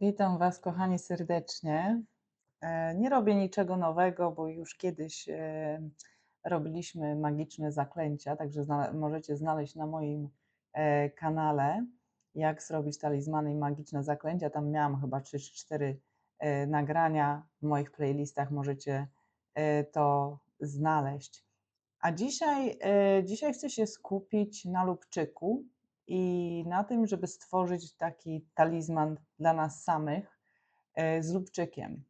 Witam Was, kochani, serdecznie. E, Nie robię niczego nowego, bo już kiedyś e, robiliśmy magiczne zaklęcia, także możecie znaleźć na moim e, kanale, jak zrobić talizmany i magiczne zaklęcia. Tam miałam chyba 3 czy 4 e, nagrania w moich playlistach, możecie e, to znaleźć. A dzisiaj, e, dzisiaj chcę się skupić na lubczyku i na tym, żeby stworzyć taki talizman dla nas samych e, z lubczykiem.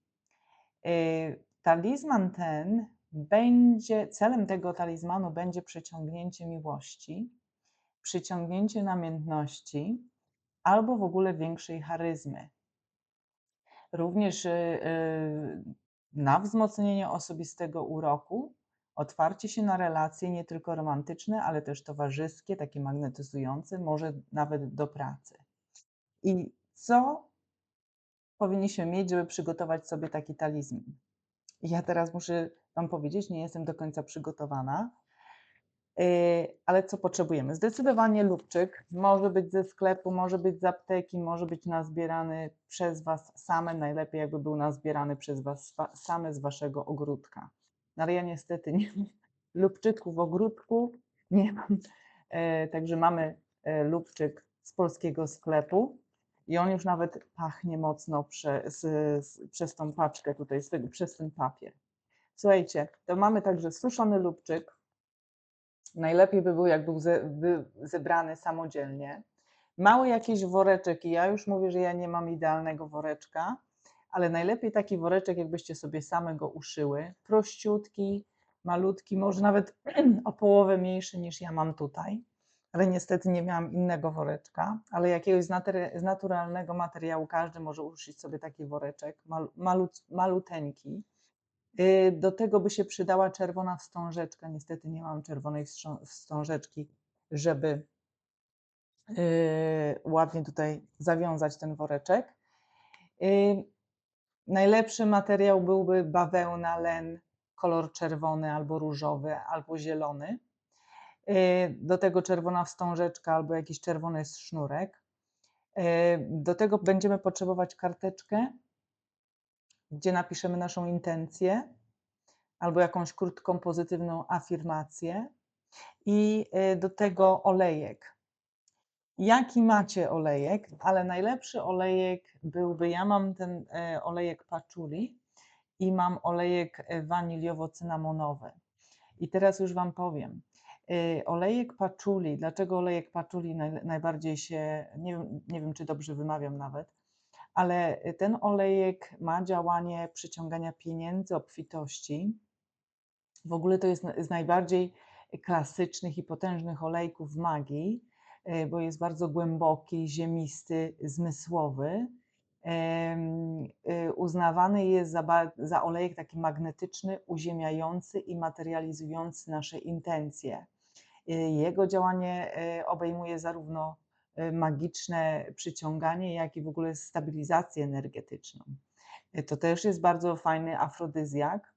Talizman ten będzie, celem tego talizmanu będzie przyciągnięcie miłości, przyciągnięcie namiętności albo w ogóle większej charyzmy. Również na wzmocnienie osobistego uroku, otwarcie się na relacje nie tylko romantyczne, ale też towarzyskie, takie magnetyzujące, może nawet do pracy. I co powinniśmy mieć, żeby przygotować sobie taki talizman? Ja teraz muszę Wam powiedzieć, nie jestem do końca przygotowana, ale co potrzebujemy? Zdecydowanie lubczyk może być ze sklepu, może być z apteki, może być nazbierany przez Was same. Najlepiej, jakby był nazbierany przez Was same z Waszego ogródka. No ale ja niestety nie mam lubczyku w ogródku, nie mam. E, Także mamy e, lubczyk z polskiego sklepu i on już nawet pachnie mocno prze, z, z, przez tą paczkę tutaj, tego, przez ten papier. Słuchajcie, to mamy także suszony lubczyk. Najlepiej by był, jak był ze, by zebrany samodzielnie. Mały jakiś woreczek, i ja już mówię, że ja nie mam idealnego woreczka, ale najlepiej taki woreczek, jakbyście sobie same go uszyły. Prościutki, malutki, może nawet o połowę mniejszy niż ja mam tutaj, ale niestety nie miałam innego woreczka, ale jakiegoś z naturalnego materiału każdy może uszyć sobie taki woreczek, mal, malut, maluteńki. Y, Do tego by się przydała czerwona wstążeczka. Niestety nie mam czerwonej wstążeczki, żeby y, ładnie tutaj zawiązać ten woreczek. Y, Najlepszy materiał byłby bawełna, len, kolor czerwony albo różowy, albo zielony. Do tego czerwona wstążeczka albo jakiś czerwony sznurek. Do tego będziemy potrzebować karteczkę, gdzie napiszemy naszą intencję albo jakąś krótką, pozytywną afirmację i y, do tego olejek. Jaki macie olejek, ale najlepszy olejek byłby, ja mam ten e, olejek patchouli i mam olejek e, waniliowo-cynamonowy. I teraz już Wam powiem. Y, Olejek patchouli, dlaczego olejek patchouli naj, najbardziej się, nie nie wiem czy dobrze wymawiam nawet, ale y, ten olejek ma działanie przyciągania pieniędzy, obfitości. W ogóle to jest z najbardziej klasycznych i potężnych olejków magii, e, bo jest bardzo głęboki, ziemisty, zmysłowy. Y, Uznawany jest za, za olejek taki magnetyczny, uziemiający i materializujący nasze intencje. Y, Jego działanie obejmuje zarówno magiczne przyciąganie, jak i w ogóle stabilizację energetyczną. E, To też jest bardzo fajny afrodyzjak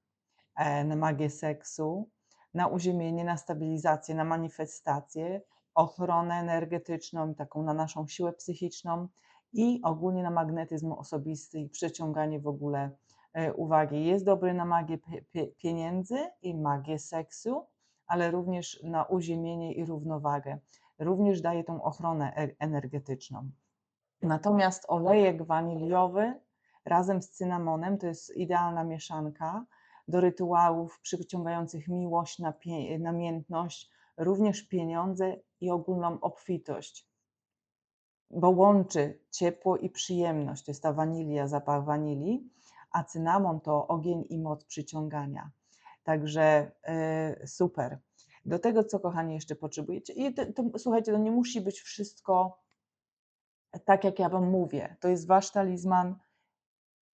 e, na magię seksu, na uziemienie, na stabilizację, na manifestację, ochronę energetyczną, taką na naszą siłę psychiczną i ogólnie na magnetyzm osobisty i przyciąganie w ogóle e, uwagi. Jest dobry na magię pie- pie- pieniędzy i magię seksu, ale również na uziemienie i równowagę. Również daje tą ochronę e- energetyczną. Natomiast olejek waniliowy razem z cynamonem to jest idealna mieszanka do rytuałów przyciągających miłość, namiętność, również pieniądze i ogólną obfitość, bo łączy ciepło i przyjemność. To jest ta wanilia, zapach wanilii, a cynamon to ogień i moc przyciągania. Także e, super. Do tego, co kochani jeszcze potrzebujecie. I to, to, słuchajcie, to nie musi być wszystko tak, jak ja Wam mówię. To jest Wasz talizman.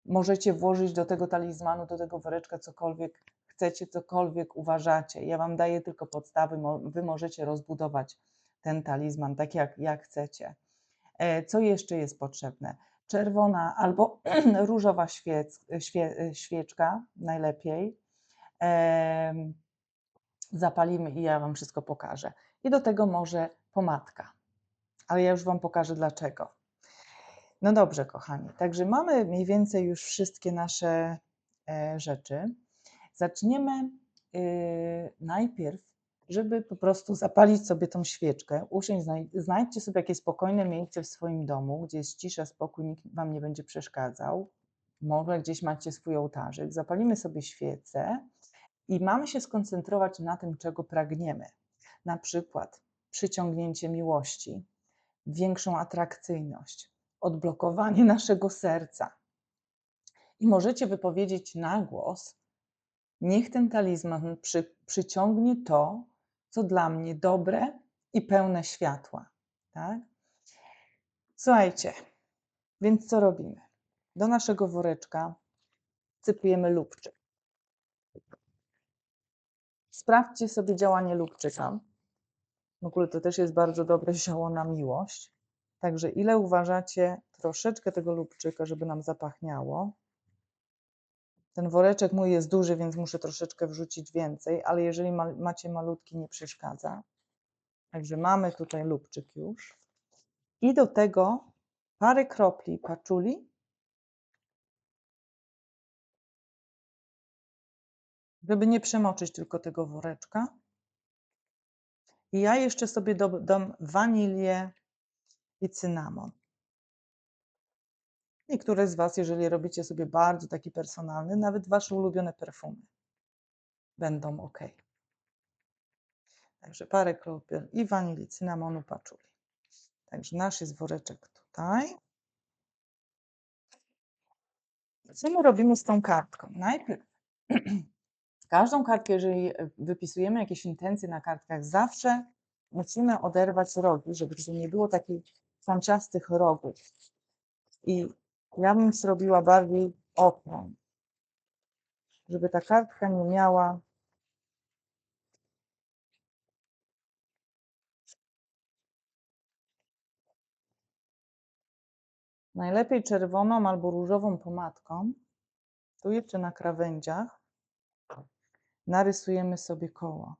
Możecie włożyć do tego talizmanu, do tego woreczka cokolwiek chcecie, cokolwiek uważacie. Ja Wam daję tylko podstawy, Wy możecie rozbudować ten talizman tak, jak, jak chcecie. E, Co jeszcze jest potrzebne? Czerwona albo różowa świec, świe, świeczka najlepiej. Zapalimy i ja Wam wszystko pokażę. I do tego może pomadka, ale ja już Wam pokażę dlaczego. No dobrze, kochani, także mamy mniej więcej już wszystkie nasze e, rzeczy. Zaczniemy y, najpierw, żeby po prostu zapalić sobie tą świeczkę, usiąść, znaj- znajdźcie sobie jakieś spokojne miejsce w swoim domu, gdzie jest cisza, spokój, nikt Wam nie będzie przeszkadzał. Może gdzieś macie swój ołtarzyk, zapalimy sobie świecę i mamy się skoncentrować na tym, czego pragniemy. Na przykład przyciągnięcie miłości, większą atrakcyjność, odblokowanie naszego serca. I możecie wypowiedzieć na głos: Niech ten talizman przy, przyciągnie to, co dla mnie dobre i pełne światła. Tak? Słuchajcie, więc co robimy? Do naszego woreczka sypujemy lubczyk. Sprawdźcie sobie działanie lubczyka. W ogóle to też jest bardzo dobre zioło na miłość. Także ile uważacie troszeczkę tego lubczyka, żeby nam zapachniało? Ten woreczek mój jest duży, więc muszę troszeczkę wrzucić więcej, ale jeżeli ma, macie malutki, nie przeszkadza. Także mamy tutaj lubczyk już. I do tego parę kropli paczuli. Żeby nie przemoczyć tylko tego woreczka. I ja jeszcze sobie dodam wanilię i cynamon. Niektóre z Was, jeżeli robicie sobie bardzo taki personalny, nawet Wasze ulubione perfumy będą ok. Także parę kropel i wanilii, cynamonu, paczuli. Także nasz jest woreczek tutaj. Co my robimy z tą kartką? Najpierw każdą kartkę, jeżeli wypisujemy jakieś intencje na kartkach, zawsze musimy oderwać rogi, żeby nie było takich sanciastych rogów. I ja bym zrobiła bardziej okrąg, żeby ta kartka nie miała Najlepiej czerwoną albo różową pomadką, tu jeszcze na krawędziach, narysujemy sobie koło.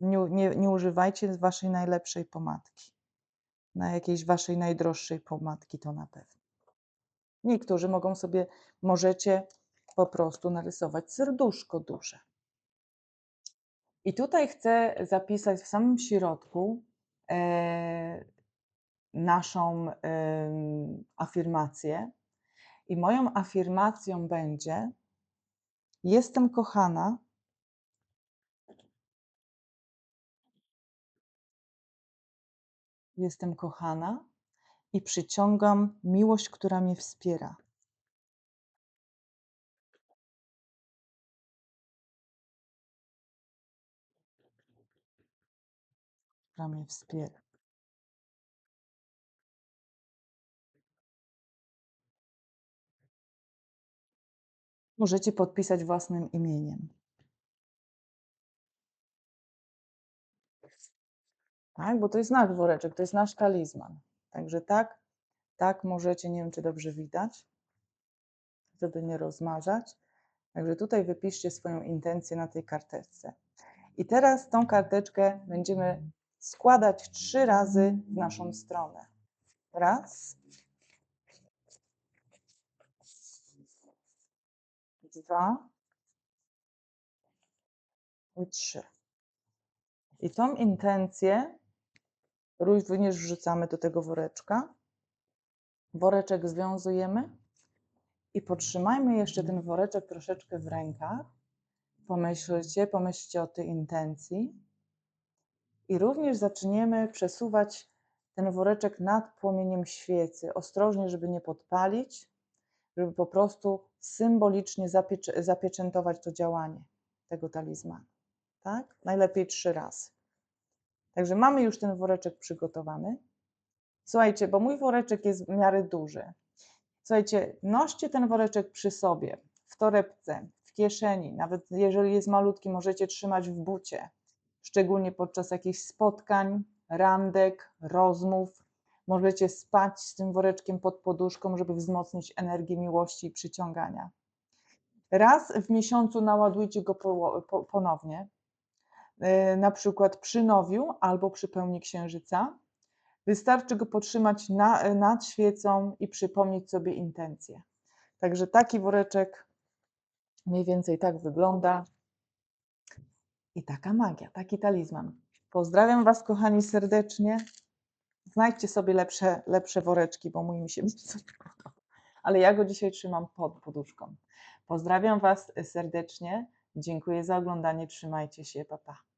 Nie, nie, nie używajcie waszej najlepszej pomadki. Na jakiejś waszej najdroższej pomadki to na pewno. Niektórzy mogą sobie, możecie po prostu narysować serduszko duże. I tutaj chcę zapisać w samym środku e, naszą e, afirmację. I moją afirmacją będzie: Jestem kochana. Jestem kochana i przyciągam miłość, która mnie wspiera. Która mnie wspiera. Możecie podpisać własnym imieniem. Tak, bo to jest nasz woreczek, to jest nasz talizman. Także tak, tak możecie, nie wiem czy dobrze widać, żeby nie rozmazać. Także tutaj wypiszcie swoją intencję na tej karteczce. I teraz tą karteczkę będziemy składać trzy razy w naszą stronę. Raz. Dwa. I trzy. I tą intencję również wrzucamy do tego woreczka. Woreczek związujemy i potrzymajmy jeszcze ten woreczek troszeczkę w rękach. Pomyślcie, pomyślcie o tej intencji. I również zaczniemy przesuwać ten woreczek nad płomieniem świecy, ostrożnie, żeby nie podpalić, żeby po prostu symbolicznie zapiecze, zapieczętować to działanie tego talizmanu. Tak? Najlepiej trzy razy. Także mamy już ten woreczek przygotowany. Słuchajcie, bo mój woreczek jest w miarę duży. Słuchajcie, noście ten woreczek przy sobie, w torebce, w kieszeni, nawet jeżeli jest malutki, możecie trzymać w bucie, szczególnie podczas jakichś spotkań, randek, rozmów. Możecie spać z tym woreczkiem pod poduszką, żeby wzmocnić energię miłości i przyciągania. Raz w miesiącu naładujcie go po, po, ponownie, yy, na przykład przy nowiu albo przy pełni księżyca. Wystarczy go potrzymać na, nad świecą i przypomnieć sobie intencje. Także taki woreczek mniej więcej tak wygląda. I taka magia, taki talizman. Pozdrawiam Was, kochani, serdecznie. Znajdźcie sobie lepsze, lepsze woreczki, bo mój mi się. Ale ja go dzisiaj trzymam pod poduszką. Pozdrawiam Was serdecznie. Dziękuję za oglądanie. Trzymajcie się. Pa, pa.